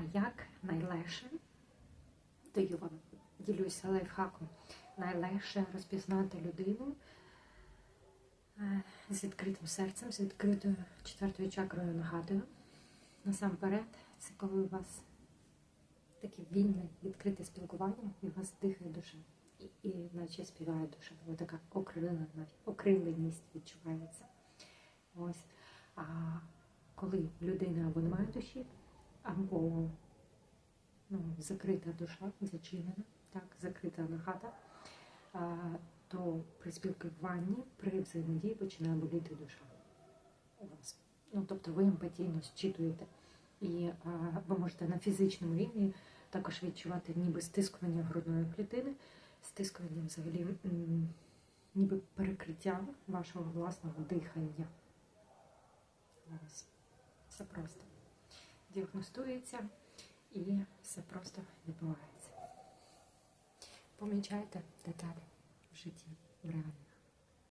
А як найлегше, даю вам, ділюся лайфхаком, найлегше розпізнати людину е, з відкритим серцем, з відкритою четвертою чакрою нагадую. Насамперед, це коли у вас таке вільне, відкрите спілкування, і у вас дихає душа, і, і наче співає душа. Ось така окриленість відчувається. Ось. А коли людина або не має душі, або ну, закрита душа, зачинена, так, закрита нагада, то при спілкуванні, при взаємодії починає боліти душа у вас. Ну, тобто ви емпатійно зчитуєте. І а, ви можете на фізичному рівні також відчувати ніби стискування грудної клітини, стискування взагалі ніби перекриття вашого власного дихання. Ось. Просто діагностується і все просто відбувається. Помічайте деталі в житті в реальному.